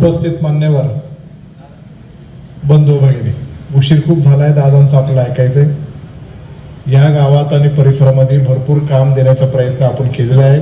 उपस्थित मान्यवर बंधू भगिनी उशीर खूप झालाय दादांचं आपल्याला ऐकायचंय. या गावात आणि परिसरामध्ये भरपूर काम देण्याचा प्रयत्न आपण केलेला आहे.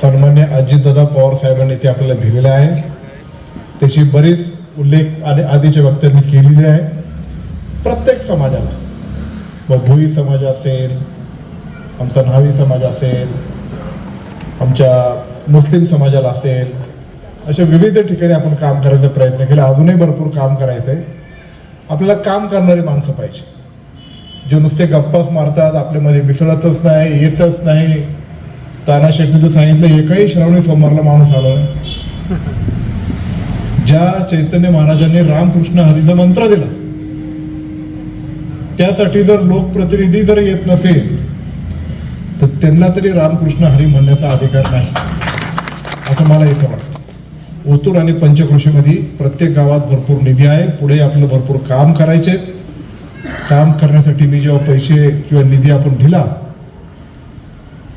सन्मान्य अजितदादा पवार साहेबांनी ते आपल्याला दिलेलं आहे. त्याची बरीच उल्लेख आणि आधीच्या वक्त्यांनी केलेली आहे. प्रत्येक समाजाला मग भोई समाज असेल आमचा न्हावी समाज असेल आमच्या मुस्लिम समाजाला असेल अशा विविध ठिकाणी आपण काम करायचा प्रयत्न केला. अजूनही भरपूर काम करायचं आहे आपल्याला काम करणारी माणसं पाहिजे. जे नुसते गप्पाच मारतात आपल्यामध्ये मिसळतच नाही येतच नाही. ताना शेटने तर सांगितलं एकही श्रावणी सोमवारला माणूस आला ज्या चैतन्य महाराजांनी रामकृष्ण हरीचा मंत्र दिला त्यासाठी जर लोकप्रतिनिधी जर येत नसेल तर त्यांना तरी रामकृष्ण हरी म्हणण्याचा अधिकार नाही. असं मला इथं वाटतं. ओतूर आणि पंचकृषीमध्ये प्रत्येक गावात भरपूर निधी आहे. पुढे आपल्याला भरपूर काम करायचे काम करण्यासाठी मी जेव्हा पैसे किंवा निधी आपण दिला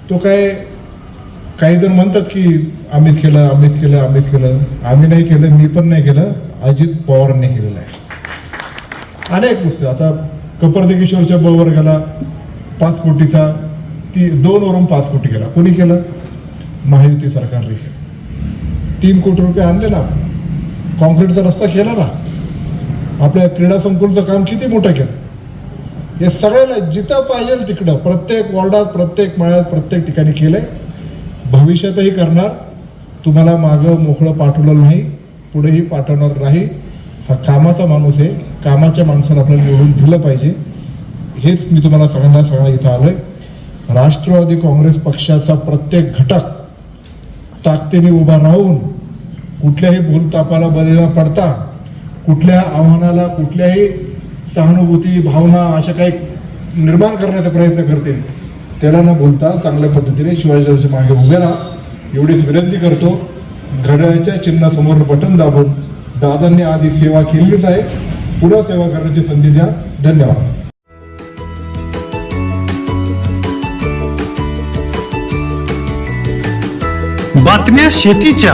तो काय काही जण म्हणतात की आम्हीच केलं आम्हीच केलं आम्हीच केलं. आम्ही नाही केलं मी पण नाही केलं. अजित पवारांनी केलेलं आहे. अनेक गोष्टी. आता कपर्दकेश्वरच्या ब वर्गाला पाच कोटीचा ती दोन वरून पाच कोटी केला कोणी केलं? महायुती सरकारने केलं. तीन कोटी रुपये आणले ना कॉन्क्रीटचा रस्ता केला ना. आपल्या क्रीडा संकुलचं काम किती मोठं केलं. हे सगळ्याला जिथं पाहिजे तिकडं प्रत्येक वॉर्डात प्रत्येक मळ्यात प्रत्येक ठिकाणी केलंय. भविष्यातही करणार. तुम्हाला मागं मोकळं पाठवलं नाही. पुढेही पाठवणार नाही. हा कामाचा माणूस आहे. कामाच्या माणसाला आपल्याला निवडून दिलं पाहिजे. हेच मी तुम्हाला सगळ्यांना सगळ्यांना इथं आलोय. राष्ट्रवादी काँग्रेस पक्षाचा प्रत्येक घटक ताकदीने उभा राहून कुठल्याही भूलतापाला बळी न पडता कुठल्या आव्हानाला कुठल्याही सहानुभूती भावना अशा काही निर्माण करण्याचा प्रयत्न करतील त्याला न बोलता चांगल्या पद्धतीने शिवाजीच्या मागे उभे राहा. एवढीच विनंती करतो. घड्याळ्याच्या चिन्हासमोर बटन दाबून दादांनी आधी सेवा केलीच आहे. पुन्हा सेवा करण्याची संधी द्या. धन्यवाद. बातम्या शेतीच्या.